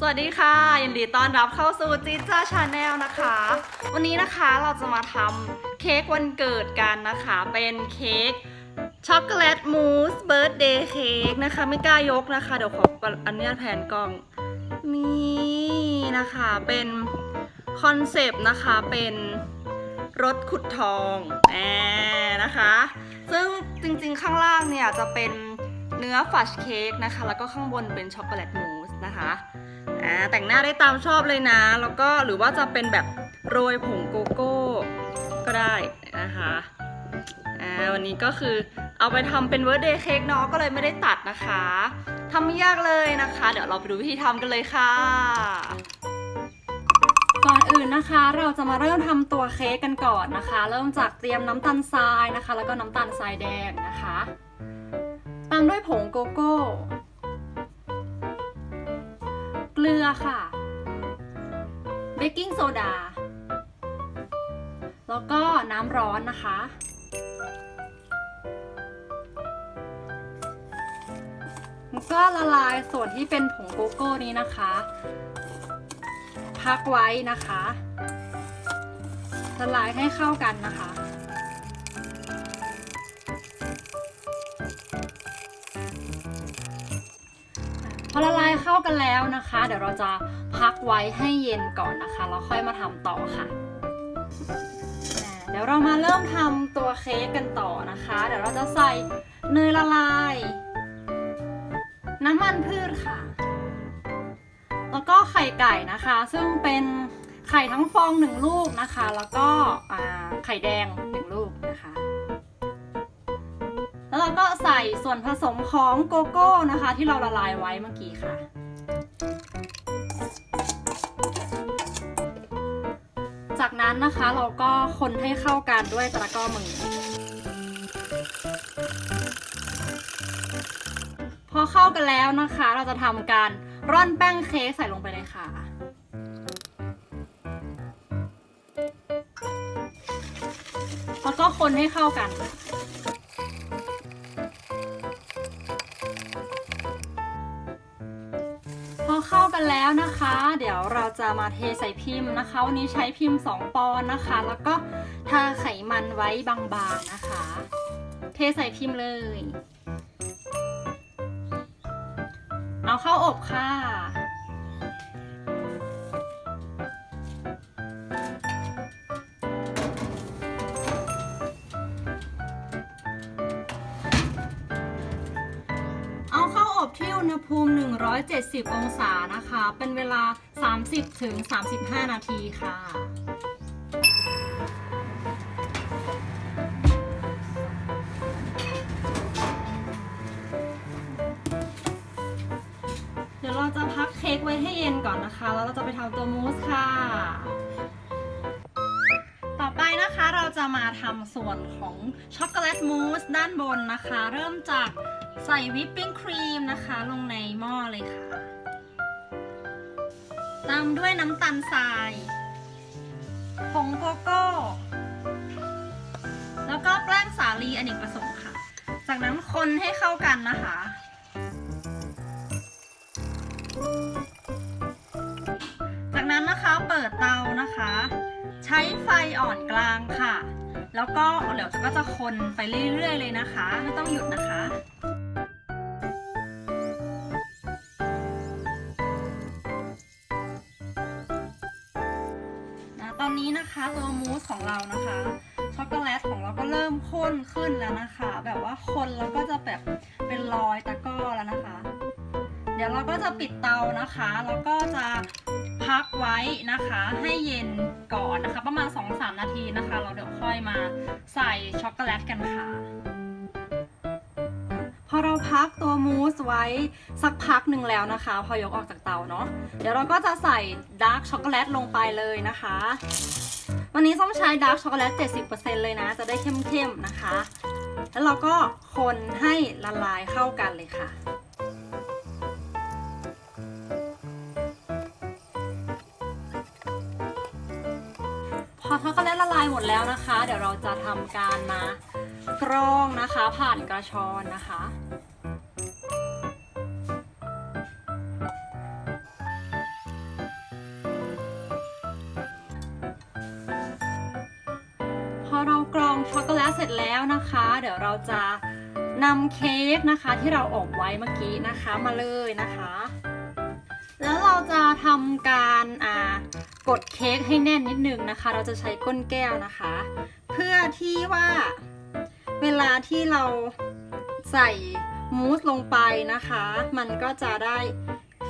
สวัสดีค่ะ ยินดีต้อนรับเข้าสู่จิจ้าชาแนลนะคะ วันนี้นะคะเราจะมาทำเค้กวันเกิดกันนะคะ เป็นเค้กช็อกโกแลตมูสเบิร์ดเดย์เค้กนะคะไม่กล้ายกนะคะ เดี๋ยวขออนุญาตแผนกล้อง นี่นะคะเป็นคอนเซปต์นะคะเป็นรถขุดทองแอนะคะ ซึ่งจริงๆข้างล่างเนี่ยจะเป็นเนื้อฟัชเค้กนะคะ แล้วก็ข้างบนเป็นช็อกโกแลตมูสนะคะ อ่าแต่งหน้าได้ตามชอบเลยนะ แล้วก็หรือว่าจะเป็นแบบโรยผงโกโก้ก็ได้นะคะอ่าวันนี้ก็คือเอาไปทำเป็นเว r ร์เดย์เค้กเนาะก็เลยไม่ได้ตัดนะคะทำไม่ยากเลยนะคะ เดี๋ยวเราไปดูวิธีทำกันเลยค่ะก่อนอื่นนะคะเราจะมาเริ่มทำตัวเค้กกันก่อนนะคะ เริ่มจากเตรียมน้ำตาลทรายนะคะ แล้วก็น้ำตาลทรายแดงนะคะ ตามด้วยผงโกโก้ เกลือค่ะ เบกกิ้งโซดา แล้วก็น้ำร้อนนะคะแล้วก็ละลายส่วนที่เป็นผงโกโก้นี้นะคะ พักไว้นะคะละลายให้เข้ากันนะคะ อละลายเข้ากันแล้วนะคะ เดี๋ยวเราจะพักไว้ให้เย็นก่อนนะคะแล้วค่อยมาทำต่อค่ะเดี๋ยวเรามาเริ่มทำตัวเค้กกันต่อนะคะ เดี๋ยวเราจะใส่เนยละลาย น้ำมันพืชค่ะ แล้วก็ไข่ไก่นะคะ ซึ่งเป็นไข่ทั้งฟองหนึ่งลูกนะคะ แล้วก็ไข่แดงหนึ่งลูกนะคะ ก็ใส่ส่วนผสมของโกโก้นะคะ ที่เราละลายไว้เมื่อกี้ค่ะ จากนั้นนะคะเราก็คนให้เข้ากันด้วยตะกร้อมือ พอเข้ากันแล้วนะคะ เราจะทำการร่อนแป้งเค้กใส่ลงไปเลยค่ะแล้วก็คนให้เข้ากัน กันแล้วนะคะ เดี๋ยวเราจะมาเทใส่พิมพ์นะคะวันนี้ใช้พิมพ์ 2 ปอนนะคะ แล้วก็ทาไขมันไว้บางๆนะคะ เทใส่พิมพ์เลย เอาเข้าอบค่ะเอาเข้าอบที่อุณหภูมิ 170 องศานะคะ เป็นเวลา 30ถึง35 นาทีค่ะ เดี๋ยวเราจะพักเค้กไว้ให้เย็นก่อนนะคะ แล้วเราจะไปทำตัวมูสค่ะ จะมาทำส่วนของช็อกโกแลตมูสด้านบนนะคะ เริ่มจากใส่วิปปิ้งครีมนะคะ ลงในหม้อเลยค่ะ ตามด้วยน้ำตาลทรายผงโกโก้ แล้วก็แป้งสาลีอเนกประสงค์ค่ะ จากนั้นคนให้เข้ากันนะคะ จากนั้นนะคะเปิดเตานะคะ ใช้ไฟอ่อนกลางค่ะ แล้วก็เดี๋ยวก็จะคนไปเรื่อยๆเลยนะคะ ไม่ต้องหยุดนะคะนะตอนนี้นะคะตัวมูสของเรานะคะช็อกโกแลตของเราก็เริ่มข้นขึ้นแล้วนะคะ แบบว่าคนแล้วก็จะแบบเป็นรอยตะก้อแล้วนะคะ เดี๋ยวเราก็จะปิดเตานะคะ แล้วก็จะ พักไว้นะคะให้เย็นก่อนนะคะ ประมาณ 2-3 นาทีนะคะ เราเดี๋ยวค่อยมาใส่ช็อกโกแลตกันค่ะ พอเราพักตัวมูสไว้สักพักหนึ่งแล้วนะคะ พอยกออกจากเตาเนาะเดี๋ยวเราก็จะใส่ดาร์กช็อกโกแลตลงไปเลยนะคะ วันนี้ส้มใช้ดาร์กช็อกโกแลต 70%เลยนะ จะได้เข้มๆนะคะ แล้วเราก็คนให้ละลายเข้ากันเลยค่ะ หมดแล้วนะคะ เดี๋ยวเราจะทำการมากรองนะคะ ผ่านกระชอนนะคะพอเรากรองช็อกโกแลตเสร็จแล้วนะคะ เดี๋ยวเราจะนำเค้กนะคะที่เราอบไว้เมื่อกี้นะคะมาเลยนะคะ แล้วเราจะทำการอ่า กดเค้กให้แน่นนิดนึงนะคะ เราจะใช้ก้นแก้วนะคะ เพื่อที่ว่าเวลาที่เราใส่มูสลงไปนะคะ มันก็จะได้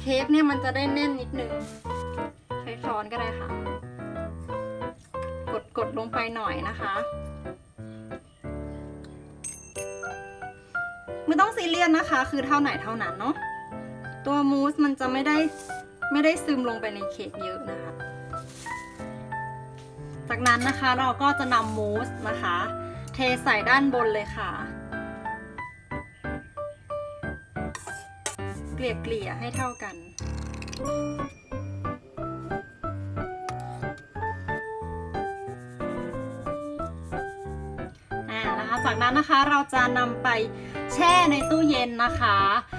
เค้กเนี่ยมันจะได้แน่นนิดนึงใช้ช้อนก็ได้ค่ะ กดกดลงไปหน่อยนะคะไม่ต้องซีเรียสนะคะ คือเท่าไหนเท่านั้นเนาะตัวมูสมันจะไม่ได้ไม่ได้ซึมลงไปในเค้กเยอะนะคะ จากนั้นนะคะเราก็จะนำมูสนะคะ เทใส่ด้านบนเลยค่ะ เกลี่ยเกลี่ยให้เท่ากันอ่านะคะจากนั้นนะคะเราจะนำไปแช่ในตู้เย็นนะคะ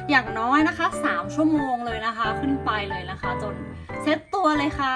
อย่างน้อยนะคะ 3 ชั่วโมงเลยนะคะ ขึ้นไปเลยนะคะ จนเซ็ตตัวเลยค่ะ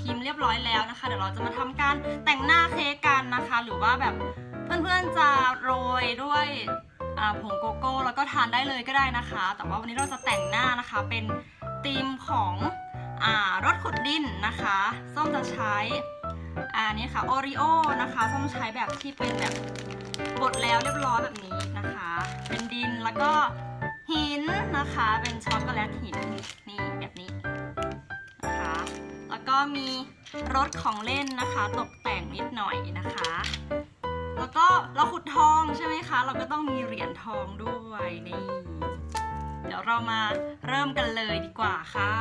พิมพ์เรียบร้อยแล้วนะคะ เดี๋ยวเราจะมาทำการแต่งหน้าเค้กกันนะคะ หรือว่าแบบเพื่อนๆจะโรยด้วยผงโกโก้แล้วก็ทานได้เลยก็ได้นะคะ แต่ว่าวันนี้เราจะแต่งหน้านะคะเป็นธีมของอรถขุดดินนะคะส้มจะใช้อ่านี่ค่ะโอริโอนะคะส้มใช้แบบที่เป็นแบบบดแล้วเรียบร้อยแบบนี้นะคะ เป็นดินแล้วก็หินนะคะ เป็นช็อกโกแลตหินนี่แบบนี้ ก็มีรถของเล่นนะคะ ตกแต่งนิดหน่อยนะคะ แล้วก็เราขุดทองใช่ไหมคะ เราก็ต้องมีเหรียญทองด้วยนี่ เดี๋ยวเรามาเริ่มกันเลยดีกว่าค่ะ